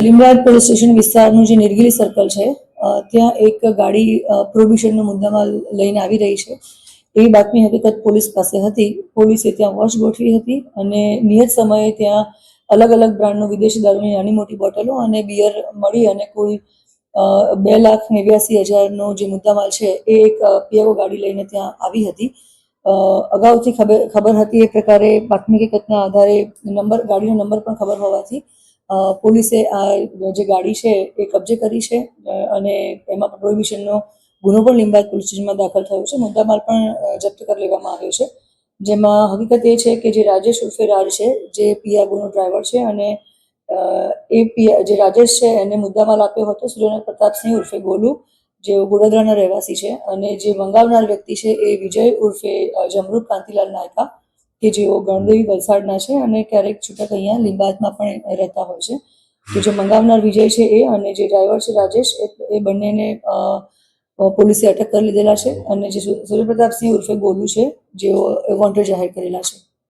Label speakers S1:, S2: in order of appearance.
S1: લીમરાજ police station વિસ્તારનું જે નિરગીરી circle છે ત્યાં એક ગાડી પ્રોબ્યુશનનો મુદ્દામાલ લઈને આવી રહી છે. એવી બાતમી હકીકત પોલીસ પાસે હતી. પોલીસે ત્યાં વોચ ગોઠવી હતી અને નિયત સમયે ત્યાં અલગ અલગ બ્રાન્ડનો વિદેશી દારૂની નાની મોટી બોટલો અને બિયર મળી અને કુલ બે લાખ નેવ્યાસી હજારનો જે મુદ્દામાલ છે એ એક પીએઓ ગાડી લઈને ત્યાં આવી હતી. અગાઉથી ખબર ખબર હતી એ પ્રકારે બાતમી હકીકતના આધારે નંબર, ગાડીનો નંબર પણ ખબર હોવાથી પોલીસે આ જે ગાડી છે એ કબજે કરી છે અને એમાં પ્રોહિબિશનનો ગુનો પણ લીંબાયત પોલીસ સ્ટેશનમાં દાખલ થયો છે. મુદ્દામાલ પણ જપ્ત કરી લેવામાં આવ્યો છે. જેમાં હકીકત એ છે કે જે રાજેશ ઉર્ફે રાજ છે, જે પિયાગોનો ડ્રાઈવર છે અને એ પિયા જે રાજેશ છે એને મુદ્દામાલ આપ્યો હતો સુરેન્દ્ર પ્રતાપસિંહ ઉર્ફે ગોલુ, જે ગોડાદરાના રહેવાસી છે અને જે મંગાવનાર વ્યક્તિ છે એ વિજય ઉર્ફે જમરૂપ કાંતિલાલ નાયકા કે જેઓ ગણદેવી વલસાડના છે અને ક્યારેક છૂટક અહીંયા લીંબાયતમાં પણ રહેતા હોય છે. તો જે મંગાવનાર વિજય છે એ અને જે ડ્રાઈવર છે રાજેશ, એ બંનેને પોલીસે અટક કરી લીધેલા છે અને જે સૂર્યપ્રતાપસિંહ ઉર્ફે ગોલુ છે, જેઓ વોન્ટેડ જાહેર કરેલા છે.